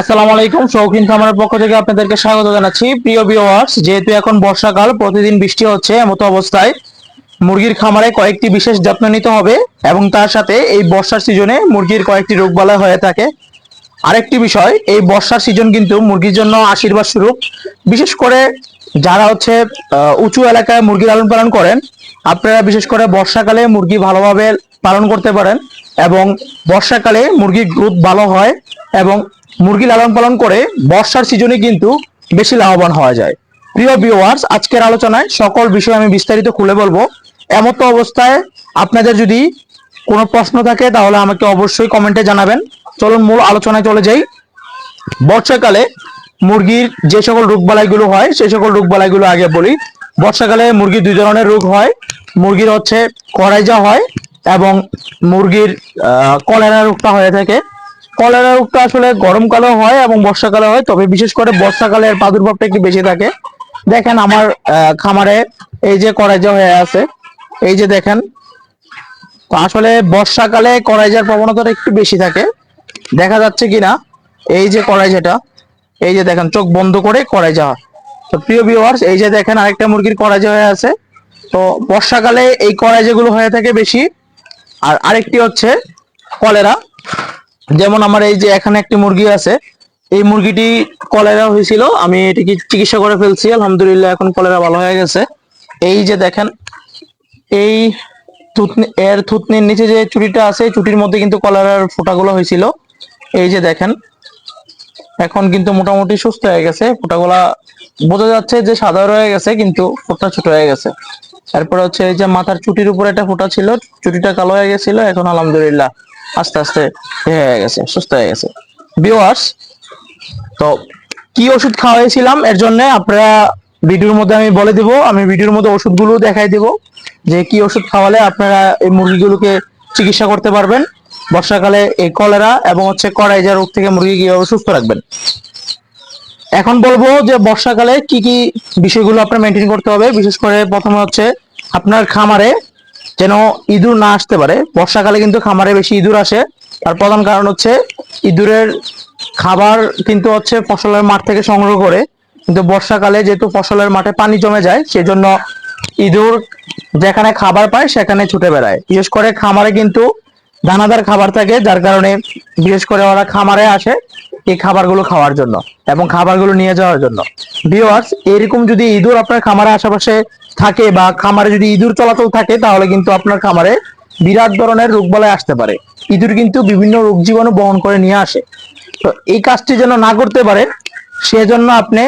আসসালামু আলাইকুম, শৌখিন খামারের পক্ষ থেকে আপনাদেরকে স্বাগত জানাচ্ছি। প্রিয় ভিউয়ার্স যেহেতু এখন বর্ষাকাল, প্রতিদিন বৃষ্টি হচ্ছে এমতো অবস্থায়। মুরগির খামারে কয়েকটি বিশেষ যত্ন নিতে হবে এবং তার সাথে এই বর্ষার সিজনে মুরগির কয়েকটি রোগবালাই হয়ে থাকে। আরেকটি বিষয়, এই বর্ষার সিজন কিন্তু মুরগির জন্য আশীর্বাদ স্বরূপ। বিশেষ করে যারা হচ্ছে উঁচু এলাকায় মুরগি লালন পালন করেন, আপনারা বিশেষ করে বর্ষাকালে মুরগি ভালোভাবে পালন করতে পারেন এবং বর্ষাকালে মুরগির গ্রোথ ভালো হয় এবং মুরগি লালন পালন করে বর্ষার সিজনে কিন্তু বেশি লাভবান হওয়া যায়। প্রিয় ভিউয়ার্স আজকের আলোচনায় সকল বিষয় আমি বিস্তারিত খুলে বলব। এমতো অবস্থায় আপনাদের যদি কোনো প্রশ্ন থাকে, তাহলে আমাকে অবশ্যই কমেন্টে জানাবেন। চলুন, মূল আলোচনায় চলে যাই। বর্ষাকালে মুরগির যে সকল রোগবালাইগুলো হয় সেই সকল রোগবালাইগুলো আগে বলি। বর্ষাকালে মুরগির দুই ধরনের রোগ হয়। মুরগির হচ্ছে করাইজা হয় এবং মুরগির কলেরা রোগটা হয়ে থাকে। কলেরা রোগটা আসলে গরমকালেও হয় এবং বর্ষাকালে হয়, তবে বিশেষ করে বর্ষাকালে এর প্রাদুর্ভাবটা একটু বেশি থাকে। দেখেন আমার খামারে এই যে করাইজা হয়ে আছে, এই যে দেখেন, তো আসলে বর্ষাকালে করাইজার প্রবণতাটা একটু বেশি থাকে। দেখা যাচ্ছে কিনা, এই যে কড়াই যেটা এই যে দেখেন, চোখ বন্ধ করে যাওয়া তো প্রিয় ভিউয়ার্স এই যে দেখেন আরেকটা মুরগির কড়াই হয়ে আছে। তো বর্ষাকালে এই কড়াই যেগুলো হয়ে থাকে বেশি। আর আরেকটি হচ্ছে কলেরা। যেমন আমার এই যে এখানে একটি মুরগি আছে, এই মুরগিটি কলেরা হয়েছিল, আমি এটিকে চিকিৎসা করে ফেলছি, আলহামদুলিল্লাহ এখন কলেরা ভালো হয়ে গেছে। এই যে দেখেন, এই থুতনি, এর থুতনির নিচে যে চুটিটা আছে চুটির মধ্যে কিন্তু কলেরার ফোঁটাগুলো হয়েছিল। এই যে দেখেন, এখন কিন্তু মোটামুটি সুস্থ হয়ে গেছে, ফোঁটাগুলা বোঝা যাচ্ছে যে সাদা রয়ে গেছে, কিন্তু ফোঁটা ছোট হয়ে গেছে। তারপরে হচ্ছে এই যে মাথার চুটির উপরে একটা ফোঁটা ছিল, চুটিটা কালো হয়ে গেছিল, এখন আলহামদুলিল্লাহ। আস্তে আস্তে হয়ে গেছে, সুস্থ হয়ে গেছে। ভিউয়ার্স তো কি ওষুধ খাওয়াইছিলাম? এর জন্য আপনারা ভিডিওর মধ্যে আমি বলে দিব, আমি ভিডিওর মধ্যে ওষুধগুলো দেখাই দিব, যে কি ওষুধ খাওয়ালে আপনারা এই মুরগিগুলোকে চিকিৎসা করতে পারবেন। বর্ষাকালে এই কলেরা এবং হচ্ছে কড়াইজা রোগ থেকে মুরগি কীভাবে সুস্থ রাখবেন। এখন বলব যে বর্ষাকালে কি কি বিষয়গুলো আপনার মেনটেন করতে হবে, বিশেষ করে প্রথমে হচ্ছে আপনার খামারে যেন ইঁদুর না আসতে পারে। বর্ষাকালে কিন্তু খামারে বেশি ইঁদুর আসে। তার প্রধান কারণ হচ্ছে ইঁদুরের খাবার কিন্তু হচ্ছে ফসলের মাঠ থেকে সংগ্রহ করে। কিন্তু বর্ষাকালে যেহেতু ফসলের মাঠে পানি জমে যায়, সেজন্য ইঁদুর যেখানে খাবার পায়, সেখানে ছুটে বেড়ায়। বিশেষ করে খামারে কিন্তু দানাদার খাবার থাকে, যার কারণে বিশেষ করে ওরা খামারে আসে। এই খাবারগুলো খাওয়ার জন্য এবং খাবারগুলো নিয়ে যাওয়ার জন্য। ভিওয়ার্স এরকম যদি ইঁদুর আপনার খামারের আশেপাশে থাকে বা খামারে যদি ইঁদুর চলাচল থাকে, তাহলে কিন্তু আপনার খামারে বিরাট ধরনের রোগ রোগবালাই আসতে পারে। ইঁদুর কিন্তু বিভিন্ন রোগ জীবাণু বহন করে নিয়ে আসে। তো এই কাজটি যেন না করতে পারে, সেজন্য আপনি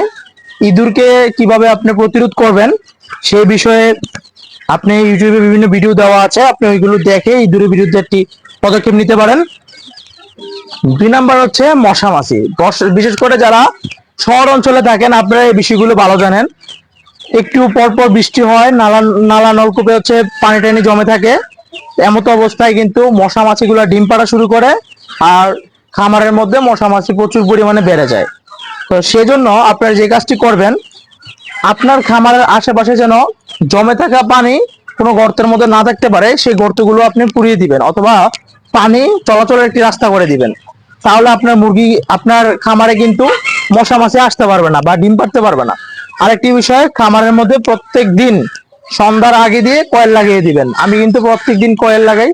ইঁদুরকে কীভাবে আপনি প্রতিরোধ করবেন সেই বিষয়ে আপনি ইউটিউবে বিভিন্ন ভিডিও দেওয়া আছে, আপনি ওইগুলো দেখে ইঁদুরের বিরুদ্ধে একটি পদক্ষেপ নিতে পারেন। দুই নাম্বার হচ্ছে মশা মাছি। বিশেষ করে যারা শহর অঞ্চলে থাকেন, আপনারা এই বিষয়গুলো ভালো জানেন। একটু পর পর বৃষ্টি হয়, নালা নালা নলকূপে হচ্ছে পানি টানি জমে থাকে। এমতো অবস্থায় কিন্তু মশা মাছিগুলো ডিম পাড়া শুরু করে আর খামারের মধ্যে মশা মাছি প্রচুর পরিমাণে বেড়ে যায়। তো সেজন্য আপনারা যে কাজটি করবেন, আপনার খামারের আশেপাশে যেন জমে থাকা পানি কোনো গর্তের মধ্যে না থাকতে পারে, সেই গর্তগুলো আপনি পুড়িয়ে দিবেন অথবা পানি চলাচলের একটি রাস্তা করে দিবেন। তাহলে আপনার মুরগি, আপনার খামারে কিন্তু মশা মাছি আসতে পারবে না বা ডিম পাড়তে পারবে না। আরেকটি বিষয়, খামারের মধ্যে প্রত্যেক দিন সন্ধ্যার আগে দিয়ে কয়েল লাগিয়ে দিবেন। আমি কিন্তু প্রত্যেক দিন কয়েল লাগাই।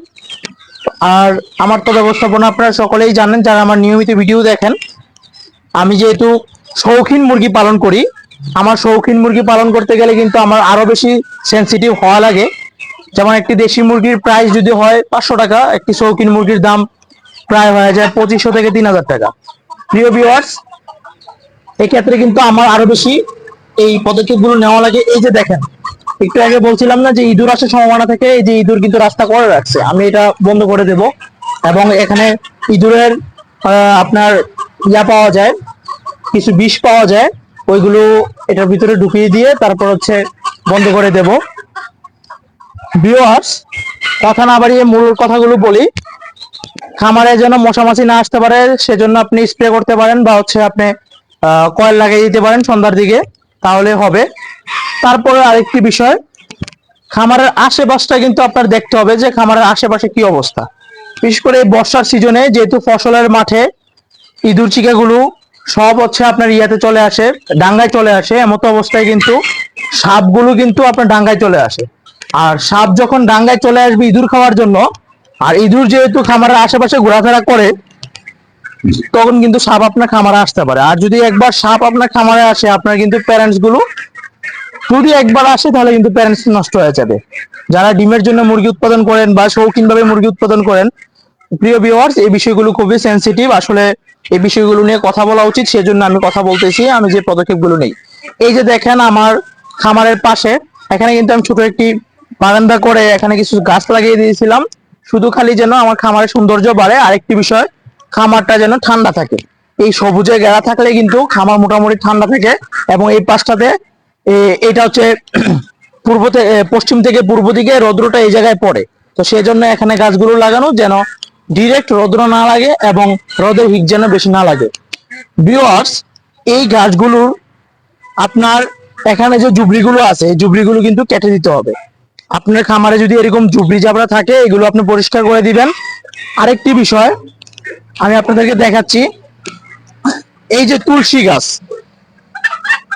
আর আমার তো ব্যবস্থাপনা আপনারা সকলেই জানেন, যারা আমার নিয়মিত ভিডিও দেখেন, আমি যেহেতু শৌখিন মুরগি পালন করি, আমার শৌখিন মুরগি পালন করতে গেলে কিন্তু আমার আরও বেশি সেন্সিটিভ হওয়া লাগে। যেমন একটি দেশি মুরগির প্রাইস যদি হয় পাঁচশো টাকা, একটি শৌখিন মুরগির দাম প্রায় হয়ে যায় পঁচিশশো থেকে তিন হাজার টাকা। প্রিয় ভিউয়ার্স এক্ষেত্রে কিন্তু আমার আরও বেশি এই পদক্ষেপগুলো নেওয়া লাগে। এই যে দেখেন, একটু আগে বলছিলাম না যে ইঁদুর আসার সম্ভাবনা থেকে, এই যে ইঁদুর কিন্তু রাস্তা করে রাখছে। আমি এটা বন্ধ করে দেব। এবং এখানে ইঁদুরের আপনার ইয়া পাওয়া যায়, কিছু বিষ পাওয়া যায়, ওইগুলো এটার ভিতরে ঢুকিয়ে দিয়ে তারপর হচ্ছে বন্ধ করে দেব। ভিউয়ার্স কথা না বাড়িয়ে মূল কথাগুলো বলি। খামারে যেন মশামাছি না আসতে পারে, সেজন্য আপনি স্প্রে করতে পারেন বা হচ্ছে আপনি কয়েল লাগিয়ে দিতে পারেন সন্ধ্যার দিকে, তাহলে হবে। তারপরে আরেকটি বিষয়, খামারের আশেপাশটা কিন্তু আপনার দেখতে হবে যে খামারের আশেপাশে কি অবস্থা। বিশেষ করে এই বর্ষার সিজনে যেহেতু ফসলের মাঠে ইঁদুর, চিকাগুলো সব হচ্ছে আপনার ইয়াতে চলে আসে, ডাঙ্গায় চলে আসে, এমতো অবস্থায় কিন্তু সাপগুলো কিন্তু আপনার ডাঙ্গায় চলে আসে। আর সাপ যখন ডাঙ্গায় চলে আসবে ইঁদুর খাওয়ার জন্য আর ইঁদুর যেহেতু খামারের আশেপাশে ঘোরাফেরা করে, তখন কিন্তু সাপ আপনার খামারে আসতে পারে। আর যদি একবার সাপ আপনার খামারে আসে, আপনার কিন্তু প্যারেন্টসগুলো যদি একবার আসে, তাহলে কিন্তু প্যারেন্টস নষ্ট হয়ে যাবে। যারা ডিমের জন্য মুরগি উৎপাদন করেন বা শৌখিন ভাবে মুরগি উৎপাদন করেন, প্রিয় ভিউয়ার্স এই বিষয়গুলো খুবই সেন্সিটিভ আসলে এই বিষয়গুলো নিয়ে কথা বলা উচিত, সেজন্য আমি কথা বলতেছি, আমি যে পদক্ষেপগুলো নেই। এই যে দেখেন আমার খামারের পাশে, এখানে কিন্তু আমি ছোট একটি বারান্দা করে এখানে কিছু গাছ লাগিয়ে দিয়েছিলাম। শুধু খালি যেন আমার খামারের সৌন্দর্য বাড়ে, আরেকটি বিষয়, খামারটা যেন ঠান্ডা থাকে। এই সবুজে ঘেরা থাকলে কিন্তু খামার মোটামুটি ঠান্ডা থাকে এবং এই পাশটাতে এটা হচ্ছে পূর্ব থেকে পশ্চিম থেকে পূর্ব দিকে রৌদ্রটা এই জায়গায় পড়ে। তো সেই জন্য এখানে গাছগুলো লাগানো যেন ডিরেক্ট রৌদ্র না লাগে এবং রোদের হিট যেন বেশি না লাগে। ভিউয়ার্স এই গাছগুলোর আপনার এখানে যে জুবড়িগুলো আছে, এই জুবড়িগুলো কিন্তু কেটে দিতে হবে। আপনার খামারে যদি এরকম জুবড়ি জাবড়া থাকে এগুলো আপনি পরিষ্কার করে দিবেন। আরেকটি বিষয় আমি আপনাদেরকে দেখাচ্ছি। এই যে তুলসী গাছ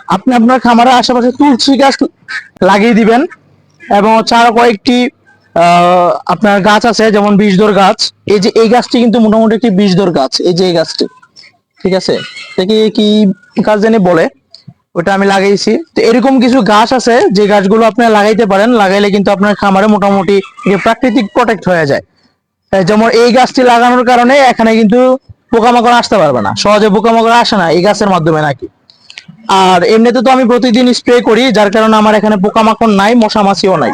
আপনি আপনার খামারের আশেপাশে তুলসী গাছ লাগিয়ে দিবেন এবং আরও কয়েকটি আহ, আপনার গাছ আছে যেমন বিষধর গাছ। এই যে এই গাছটি কিন্তু মোটামুটি একটি বিষধর গাছ এই যে এই গাছটি ঠিক আছে? এটাকে কি গাছ জানি বলে? ওটা আমি লাগাইছি। তো এরকম কিছু গাছ আছে, যে গাছগুলো আপনি লাগাইতে পারেন, লাগাইলে কিন্তু আপনার খামারে মোটামুটি প্রাকৃতিক প্রোটেক্ট হয়ে যায়। যেমন এই গাছটি লাগানোর কারণে এখানে কিন্তু পোকামাকড় আসতে পারবে না। সহজে পোকামাকড় আসে না এই গাছের মাধ্যমে নাকি। আর এমনিতে তো আমি প্রতিদিন স্প্রে করি, যার কারণে আমার এখানে পোকামাকড় নাই, মশা মাছিও নাই।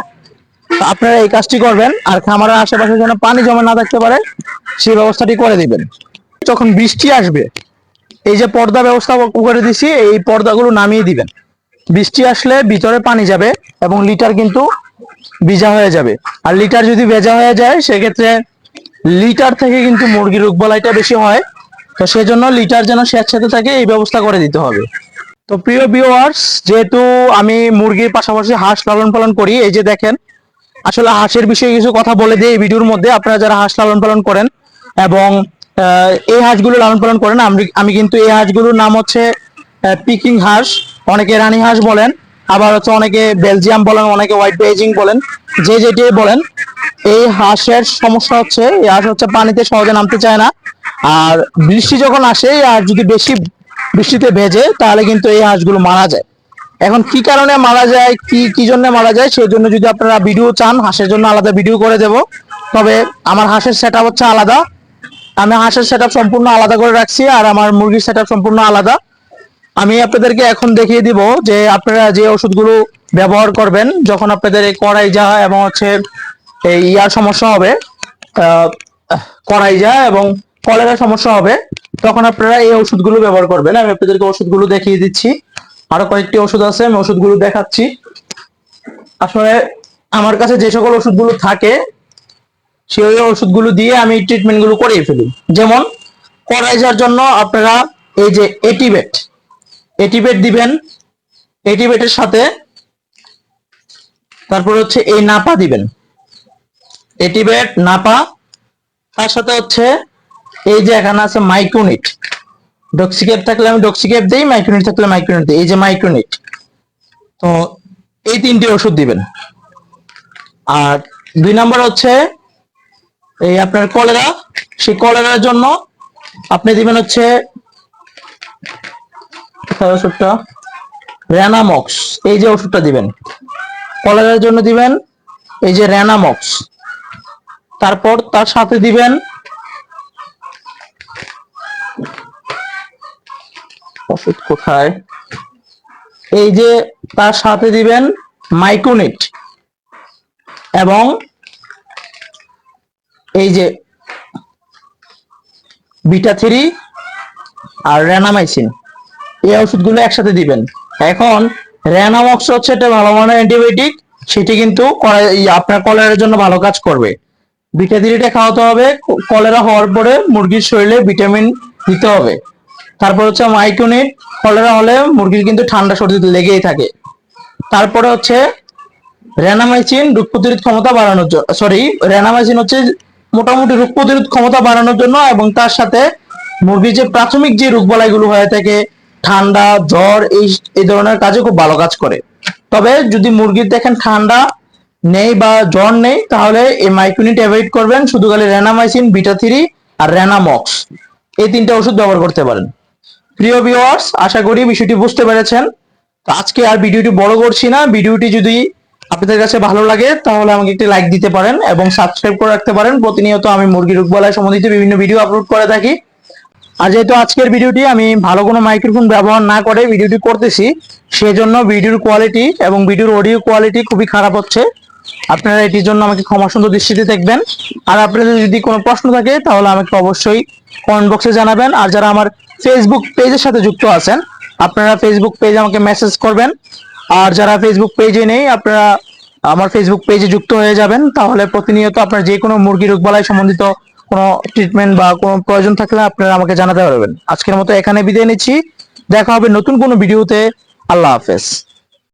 আপনারা এই কাজটি করবেন, আর খামারের আশেপাশে যেন পানি জমা না থাকতে পারে, সেই ব্যবস্থাটি করে দিবেন। যখন বৃষ্টি আসবে এই যে পর্দা ব্যবস্থা করে দিছি, এই পর্দাগুলো নামিয়ে দিবেন। বৃষ্টি আসলে ভিতরে পানি যাবে এবং লিটার কিন্তু ভিজা হয়ে যাবে। আর লিটার যদি ভেজা হয়ে যায়, সেক্ষেত্রে লিটার থেকে কিন্তু মুরগির রোগ বালাইটা বেশি হয়। তো সেজন্য লিটার যেন স্যাঁতস্যাঁতে থাকে, এই ব্যবস্থা করে দিতে হবে। তো প্রিয় ভিউয়ার্স যেহেতু আমি মুরগির পাশাপাশি হাঁস লালন পালন করি, এই যে দেখেন, আসলে হাঁসের বিষয়ে কিছু কথা বলে দিই এই ভিডিওর মধ্যে। আপনারা যারা হাঁস লালন পালন করেন এবং এই হাঁসগুলো লালন পালন করেন আমি আমি কিন্তু এই হাঁসগুলোর নাম হচ্ছে পিকিং হাঁস। অনেকে রানী হাঁস বলেন, আবার হচ্ছে অনেকে বেলজিয়াম বলেন, অনেকে হোয়াইট বেজিং বলেন, যে যেটি বলেন, এই হাঁসের সমস্যা হচ্ছে, এই হাঁস হচ্ছে পানিতে সহজে নামতে চায় না। আর বৃষ্টি যখন আসে আর যদি বেশি বৃষ্টিতে ভেজে, তাহলে কিন্তু এই হাঁসগুলো মারা যায়। এখন কি কারণে মারা যায়, কি কি জন্য মারা যায়, সেই জন্য যদি আপনারা ভিডিও চান, হাঁসের জন্য আলাদা ভিডিও করে দেব। তবে আমার হাঁসের সেট হচ্ছে আলাদা। আমি হাঁসের সেট সম্পূর্ণ আলাদা করে রাখছি আর আমার মুরগির সেট সম্পূর্ণ আলাদা। আমি আপনাদেরকে এখন দেখিয়ে দিব যে আপনারা যে ওষুধগুলো ব্যবহার করবেন, যখন আপনাদের এই কড়াই যাওয়া এবং হচ্ছে এই ইয়ার সমস্যা হবে কড়াই যাওয়া এবং কলেরা সমস্যা হবে, তখন আপনারা এই ওষুধগুলো ব্যবহার করবেন। আমি আপনাদেরকে ওষুধগুলো দেখিয়ে দিচ্ছি। আরও কয়েকটি ওষুধ আছে, আমি ওষুধগুলো দেখাচ্ছি। আসলে আমার কাছে যে সকল ওষুধগুলো থাকে সেই ওষুধগুলো দিয়ে আমি ট্রিটমেন্টগুলো করিয়ে ফেলি। যেমন, করাইজার জন্য আপনারা এই যে এটিবেট এটিবেট দিবেন। এটিবেটের সাথে তারপর হচ্ছে এই নাপা দিবেন। এটিবেট নাপা, তার সাথে হচ্ছে এই যে এখানে আছে মাইক্রোনিট ডক্সিকেপ থাকলে আমি ডক্সিকেপ দিই মাইক্রোনিট থাকলে মাইক্রোনিট দিই। এই যে মাইক্রোনিট তো এই তিনটি ওষুধ দিবেন। আর দুই নাম্বার হচ্ছে এই আপনার কলেরা, সেই কলেরার জন্য আপনি দিবেন হচ্ছে ওষুধটা? র্যানামক্স এই যে ওষুধটা দিবেন। কলেরার জন্য দিবেন এই যে র্যানামক্স তারপর তার সাথে দিবেন ওষুধ কোথায়? এই যে তার সাথে দিবেন মাইক্রোনিট এবং এই যে বিটা থ্রি আর র্যানামাইসিন এই ওষুধগুলো একসাথে দিবেন। এখন র্যানামক্স হচ্ছে একটা ভালো মানের অ্যান্টিবায়োটিক সেটি কিন্তু আপনার কলেরার জন্য ভালো কাজ করবে। বিটা থ্রিটা খাওয়াতে হবে কলেরা হওয়ার পরে মুরগির শরীরে ভিটামিন দিতে হবে। তারপর হচ্ছে মাইক্রোনিট কলেরা হলে মুরগির কিন্তু ঠান্ডা সর্দি লেগেই থাকে। তারপরে হচ্ছে রেনামাইসিন রোগ প্রতিরোধ ক্ষমতা বাড়ানোর জন্য সরি র্যানামাইসিন হচ্ছে মোটামুটি রোগ প্রতিরোধ ক্ষমতা বাড়ানোর জন্য এবং তার সাথে মুরগির যে প্রাথমিক যে রোগবালাইগুলো হয়ে থাকে, ঠান্ডা, জ্বর, এই এই ধরনের কাজে খুব ভালো কাজ করে। তবে যদি মুরগির দেখেন ঠান্ডা নেই বা জ্বর নেই, তাহলে এই মাইক্রোনিট অ্যাভয়েড করবেন। শুধু খালি রেনামাইসিন বিটা থ্রি আর রেনামক্স এই তিনটা ওষুধ ব্যবহার করতে পারেন। প্রিয় ভিউয়ার্স আশা করি বিষয়টি বুঝতে পেরেছেন। আজকে আর ভিডিওটি বড় করছি না। ভিডিওটি যদি আপনাদের কাছে ভালো লাগে, তাহলে আমাকে একটি লাইক দিতে পারেন এবং সাবস্ক্রাইব করে রাখতে পারেন। প্রতিনিয়ত আমি মুরগি রোগবালাই সম্বন্ধিত বিভিন্ন ভিডিও আপলোড করে থাকি। আর যেহেতু আজকের ভিডিওটি আমি ভালো কোনো মাইক্রোফোন ব্যবহার না করে ভিডিওটি করতেছি, সেজন্য ভিডিওর কোয়ালিটি এবং ভিডিওর অডিও কোয়ালিটি খুবই খারাপ হচ্ছে। আপনারা এটির জন্য আমাকে ক্ষমা সুন্দর দৃষ্টিতে দেখবেন। আর আপনাদের যদি কোনো প্রশ্ন থাকে, তাহলে আমাকে অবশ্যই কমেন্ট বক্সে জানাবেন। আর যারা আমার ফেসবুক পেজের সাথে যুক্ত আছেন, আপনারা ফেসবুক পেজ আমাকে মেসেজ করবেন। আর যারা ফেসবুক পেজে নেই, আপনারা আমার ফেসবুক পেজে যুক্ত হয়ে যাবেন। তাহলে প্রতিনিয়ত আপনার যে কোনো মুরগি রোগবালাই সম্বন্ধিত কোনো ট্রিটমেন্ট বা কোনো প্রয়োজন থাকলে আপনারা আমাকে জানাতে পারবেন। আজকের মতো এখানে বিদায় নিচ্ছি। দেখা হবে নতুন কোনো ভিডিওতে আল্লাহ হাফেজ।